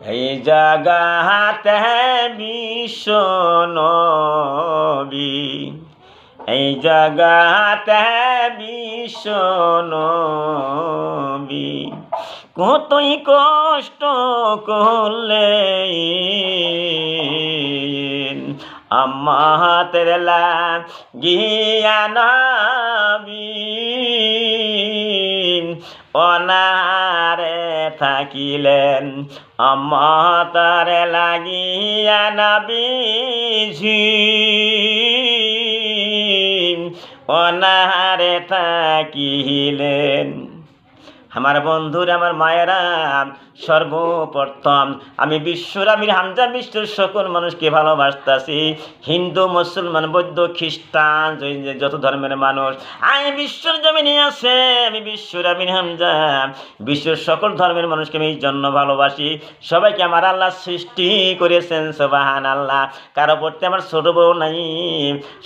এই জাগাতে বিশ্ব নবী। এই জাগাতে বিশ্ব নবী। কতই কষ্ট করলে আমাতের গিয়া নবী। অনারে থাকিলেন। আমার লাগিয়া নবীজি অনাহারে থাকিলেন। আমার বন্ধুর, আমার মায়েরা, সর্বপ্রথম আমি বিশ্বর আমির হামজা বিশ্বর সকল মানুষকে ভালোবাসতাছি। হিন্দু, মুসলমান, বৌদ্ধ, খ্রিস্টান যত ধর্মের মানুষ, আমি বিশ্বর জমিনে আছে, আমি বিশ্বর আমির হামজা। বিশ্বের সকল ধর্মের মানুষকে আমি এই জন্য ভালোবাসি। সবাইকে আমার আল্লাহ সৃষ্টি করেছেন সবাহান আল্লাহ কারও প্রতি আমার ছোট বউ নাই,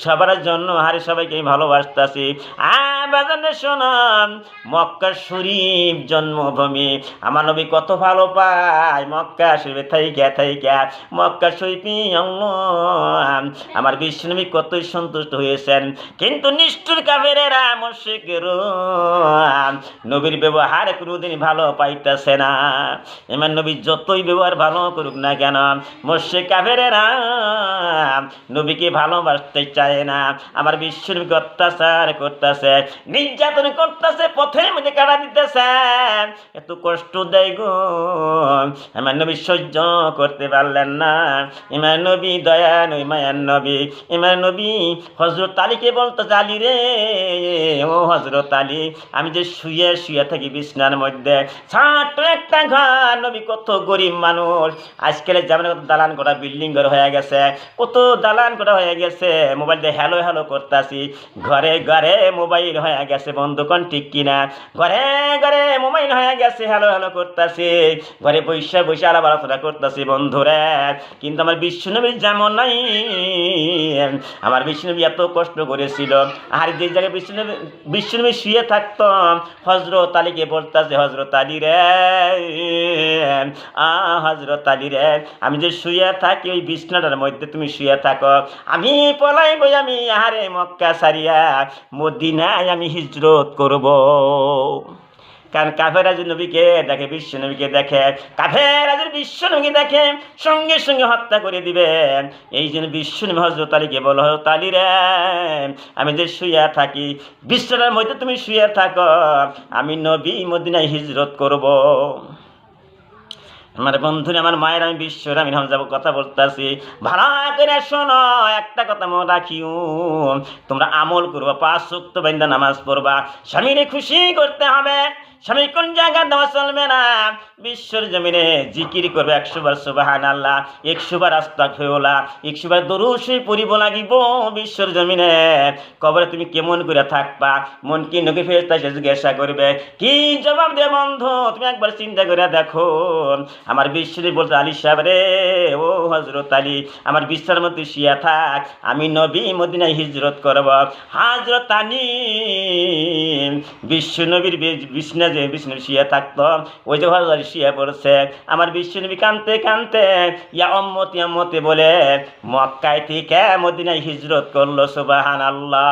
সবার জন্য হারে সবাইকে আমি ভালোবাসতাছি। আ বাজানে শোনাম মক্কা শরীফ জন্মভূমি। আমার নবী কত ভালো পায়, মক্কা মক্কা আমার কতই সন্তুষ্ট হয়েছেন। কিন্তু নিষ্ঠুর কাফেরেরা মুশরিকের নবীর ব্যবহার কোনোদিন ভালো পাইতেছে না। এমন নবী যতই ব্যবহার ভালো করুক না কেন, মুশরিক কাফেরেরা নবীকে ভালোবাসতে চায় না। আমার বিশ্বনবীকে অত্যাচার করতেছে। নির্যাতন করতেছে পথের মধ্যে কাটা দিতেছে। এত কষ্ট দেয় গো। আমার নবী সহ্য করতে পারলেন না। ইমার নবী দয়া নই মায়ার নবী। ইমার নবী হজরত আলীকে বলতো আলী রে, ও হজরত আলী, আমি যে শুয়ে শুয়ে থাকি বিছনার মধ্যে, ছোট্ট একটা ঘর। নবী কত গরিব মানুষ। আজকাল যেমন কত দালান করা, বিল্ডিং ঘর হয়ে গেছে। কত দালান করা হয়ে গেছে। মোবাইল দিয়ে হ্যালো হ্যালো করতেছি। ঘরে ঘরে মোবাইল হয়ে গেছে বন্ধু বন্ধুকন ঠিক কিনা? ঘরে ঘরে মোবাইল হয়ে গেছে, হ্যালো হ্যালো করতেছি। ঘরে বৈশা বৈশা আলাপ আলোচনা করতেছি বন্ধুরা। কিন্তু আমার বিশ্বনবীর যেমন নাই আমার বিষ্ণুনবী এত কষ্ট করেছিল। আর যে জায়গায় বিষ্ণুনবী বিষ্ণুনবী শুয়ে থাকতো হজরত আলীকে বলতেছে হজরত আলী রে, আ হজরত আলী রে, আমি যে শুয়ে থাকি, ওই বিছনাটার মধ্যে তুমি শুয়ে থাকো। আমি পলাই বই আমি আহারে মক্কা সারিয়া মদিনায় আমি হিজরত করব। কারণ কাফেরা যে নবীকে দেখে, বিশ্ব নবীকে দেখে, কাফেরা যদি বিশ্ব নবীকে দেখে সঙ্গে সঙ্গে হত্যা করে দিবে। এই জন্য বিশ্ব নবী হজরত আলীকে বলো হজরত আলী রে, আমি যে শুয়ে থাকি, বিশ্বটার মধ্যে তুমি শুয়ে থাকো, আমি নবী মদিনায় হিজরত করব। আমার বন্ধুরা, আমার মায়ের, আমি বিশ্বর, আমি হামজাব কথা বলতেছি। ভালো করে শোনো, একটা কথা মনে রাখিও, তোমরা আমল করবা, পাঁচ সুক্ত বাইন্দা নামাজ পড়বা। স্বামীরে খুশি করতে হবে। স্বামী কোন জায়গা দেওয়া চলবে না? বিশ্বর জমিনে জিকির করবে একশো বার সুবাহান আল্লাহ একশো বার আস্তাক হইলা একশো বার দরুসই পড়িব লাগিব বিশ্বর জমিনে। কবরে তুমি কেমন করে থাকবা? মন কি নকি ফেরতা সে জিজ্ঞাসা করবে, কি জবাব দে বন্ধু? তুমি একবার চিন্তা করে দেখো। আমার বিশ্বরে বলতে আলী সাহেব রে, ও হজরত আলী, আমার বিশ্বের মধ্যে শিয়া থাক, আমি নবী মদিনায় হিজরত করব। হাজরত আলী, বিশ্ব নবীর বিষ্ণু যে বিষ্ণু শিয়া থাকতো। ওই যে হজরত আলী শিয়া পড়ছে। আমার বিষ্ণুবি কানতে কানতে ইয়া অম্মতি অম্মতি বলে মক্কায় থেকে মদিনায় হিজরত করল সুবাহান আল্লাহ